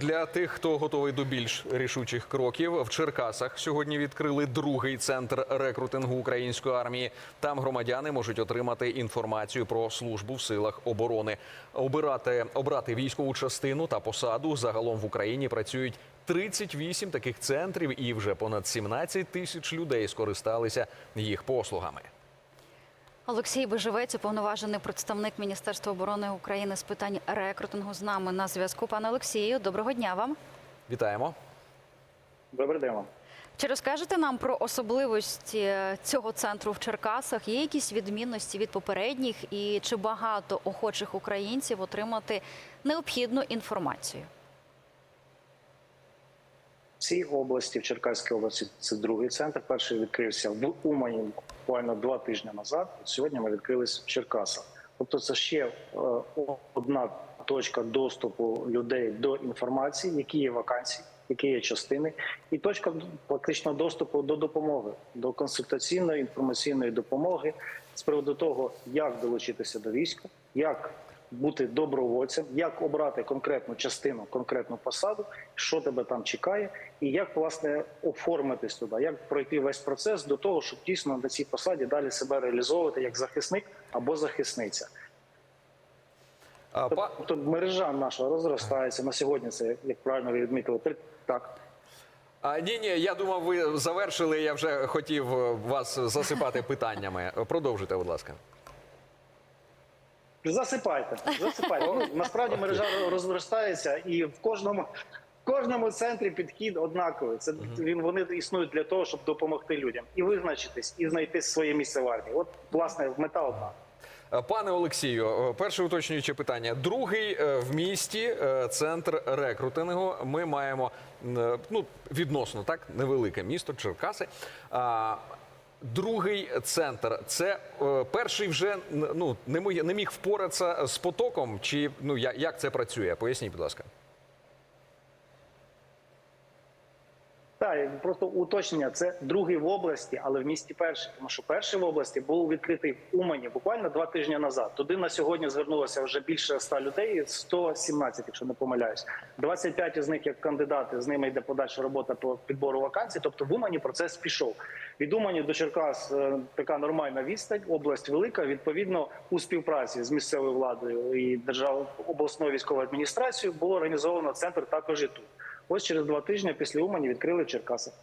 Для тих, хто готовий до більш рішучих кроків, в Черкасах сьогодні відкрили другий центр рекрутингу української армії. Там громадяни можуть отримати інформацію про службу в силах оборони. Обирати обрати військову частину та посаду загалом в Україні працюють 38 таких центрів, і вже понад 17 тисяч людей скористалися їх послугами. Олексій Бежевець, уповноважений представник Міністерства оборони України з питань рекрутингу з нами на зв'язку. Пане Олексію, доброго дня вам. Вітаємо. Добрий день. вам. Чи розкажете нам про особливості цього центру в Черкасах? Є якісь відмінності від попередніх, і чи багато охочих українців отримати необхідну інформацію? Цій області, в Черкаській області, це другий центр. Перший відкрився в Умані буквально два тижні назад. Сьогодні ми відкрились в Черкасах. Тобто, це ще е, одна точка доступу людей до інформації, які є вакансії, які є частини, і точка фактично доступу до допомоги, до консультаційної інформаційної допомоги з приводу того, як долучитися до війська, як бути добровольцем, як обрати конкретну частину, конкретну посаду, що тебе там чекає, і як власне оформитись туди, як пройти весь процес до того, щоб дійсно на цій посаді далі себе реалізовувати як захисник або захисниця. А, па- Тобто мережа наша розростається на сьогодні. Це як правильно ви відмітили, так. А, ні, ні, я думав, ви завершили. Я вже хотів е, вас засипати питаннями. Продовжуйте, будь ласка. Засипайте, засипайте. Ну, насправді мережа розростається, і в кожному в кожному центрі підхід однаковий. Це він вони існують для того, щоб допомогти людям і визначитись, і знайти своє місце в армії. От власне мета одна. Е, Пане Олексію, е, перше уточнююче питання. Другий е, в місті центр рекрутингу. Ми маємо ну відносно так невелике місто Черкаси. Другий центр це е, перший вже ну не міг, не міг впоратися з потоком. Чи ну я- як це працює? Поясніть, будь ласка. Так, просто уточнення. Це другий в області, але в місті перший. Тому що перший в області був відкритий в Умані буквально два тижні назад. Туди на сьогодні звернулося вже більше 100 людей, 117, якщо не помиляюсь. 25 із них як кандидати. З ними йде подальша робота по підбору вакансій. Тобто в Умані процес пішов. Від Умані до Черкас е, така нормальна відстань, область велика. Відповідно, у співпраці з місцевою владою і державою обласною військовою адміністрацією було організовано центр також і тут. Ось через два тижні після Умані відкрили в Черкасах.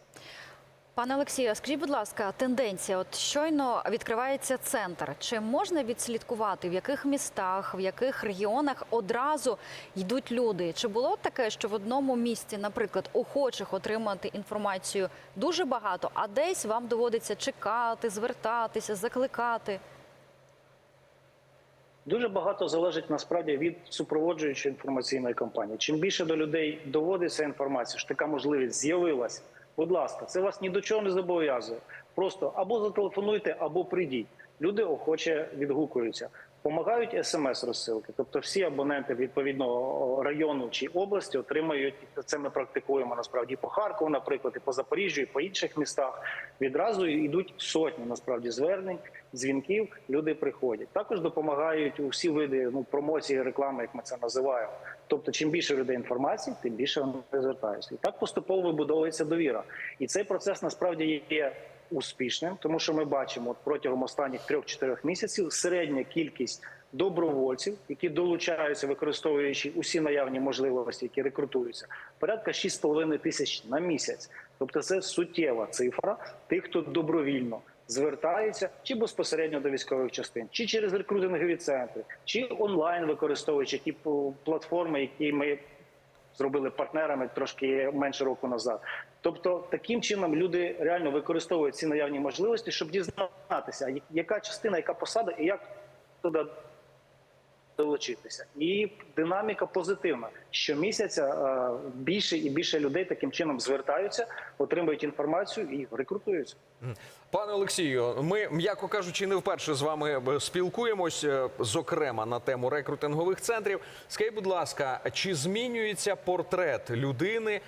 Пане Олексію, скажіть, будь ласка, тенденція, от щойно відкривається центр. Чи можна відслідкувати, в яких містах, в яких регіонах одразу йдуть люди? Чи було таке, що в одному місці, наприклад, охочих отримати інформацію дуже багато, а десь вам доводиться чекати, звертатися, закликати? Дуже багато залежить насправді від супроводжуючої інформаційної кампанії. Чим більше до людей доводиться інформація, що така можливість з'явилася. Будь ласка, це вас ні до чого не зобов'язує. Просто або зателефонуйте, або прийдіть. Люди охоче відгукуються. Помагають смс-розсилки, тобто всі абоненти відповідного району чи області отримають це. Ми практикуємо насправді по Харкову, наприклад, і по Запоріжжю, і по інших містах. Відразу йдуть сотні насправді звернень, дзвінків. Люди приходять. Також допомагають у всі види ну промоції, реклами, як ми це називаємо. Тобто, чим більше людей інформації, тим більше вони звертаються. І так поступово вибудовується довіра. І цей процес насправді є успішним, тому що ми бачимо от протягом останніх трьох-чотирьох місяців середня кількість добровольців, які долучаються, використовуючи усі наявні можливості, які рекрутуються, порядка 6,5 тисяч на місяць. Тобто, це суттєва цифра тих, хто добровільно. Звертаються чи безпосередньо до військових частин, чи через рекрутингові центри, чи онлайн використовуючи ті платформи, які ми зробили партнерами трошки менше року назад. Тобто, таким чином люди реально використовують ці наявні можливості, щоб дізнатися, яка частина, яка посада і як туди долучитися. І динаміка позитивна. Щомісяця е, більше і більше людей таким чином звертаються, отримують інформацію і рекрутуються. Пане Олексію, ми, м'яко кажучи, не вперше з вами е, спілкуємось, е, зокрема на тему рекрутингових центрів. Скажіть, будь ласка, чи змінюється портрет людини?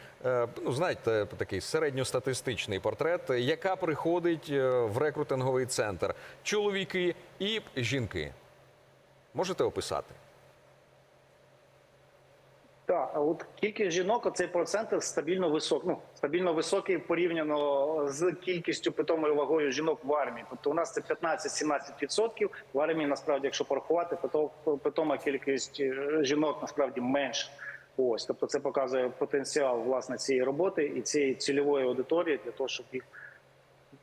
Ну, знаєте, такий середньостатистичний портрет, яка приходить в рекрутинговий центр? Чоловіки і жінки. Можете описати? Так, а от кількість жінок, цей процент стабільно високий. Ну, стабільно високий порівняно з кількістю питомою вагою жінок в армії. Тобто у нас це 15-17%. В армії насправді, якщо порахувати, пито- питома кількість е, жінок насправді менше. Ось, тобто це показує потенціал власне цієї роботи і цієї цільової аудиторії для того, щоб їх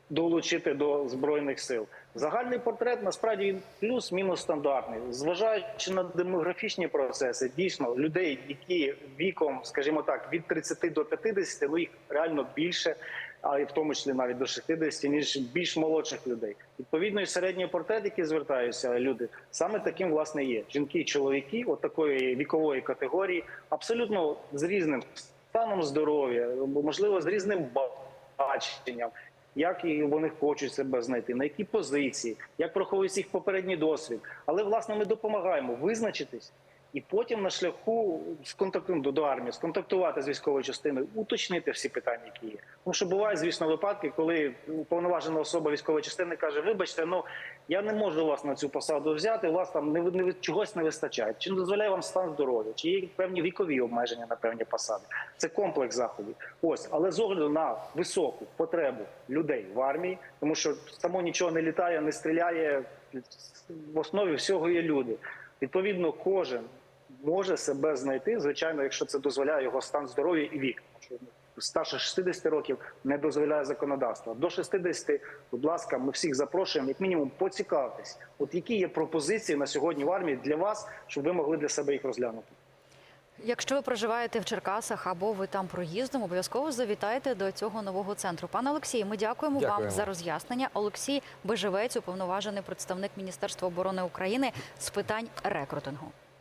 долучити до збройних сил. Загальний портрет насправді плюс-мінус стандартний. Зважаючи на демографічні процеси, дійсно людей, які віком, скажімо так, від 30 до 50, ну їх реально більше, а і в тому числі навіть до 60, ніж більш молодших людей. Відповідно, і середній портрет, який звертаються люди, саме таким власне є. Жінки і чоловіки, от такої вікової категорії, абсолютно з різним станом здоров'я, можливо, з різним баченням як і вони хочуть себе знайти, на які позиції, як проховують їх попередній досвід. Але власне ми допомагаємо визначитись і потім на шляху сконтакту до, до армії, сконтактувати з військовою частиною, уточнити всі питання, які є. Тому що бувають, звісно, випадки, коли уповноважена особа військової частини каже: Вибачте, ну я не можу вас на цю посаду взяти. У вас там не, не чогось не вистачає. Чи не дозволяє вам стан здоров'я, чи є певні вікові обмеження на певні посади. Це комплекс заходів. Ось, але з огляду на високу потребу людей в армії, тому що само нічого не літає, не стріляє. В основі всього є люди. Відповідно, кожен може себе знайти, звичайно, якщо це дозволяє його стан здоров'я і вік. Що Старше 60 років не дозволяє законодавство. До 60, будь ласка, ми всіх запрошуємо, як мінімум, поцікавитись. От які є пропозиції на сьогодні в армії для вас, щоб ви могли для себе їх розглянути. Якщо ви проживаєте в Черкасах або ви там проїздом, обов'язково завітайте до цього нового центру. Пане Олексій, ми дякуємо, Дякуємо. вам за роз'яснення. Олексій Бежевець, уповноважений представник Міністерства оборони України з питань рекрутингу.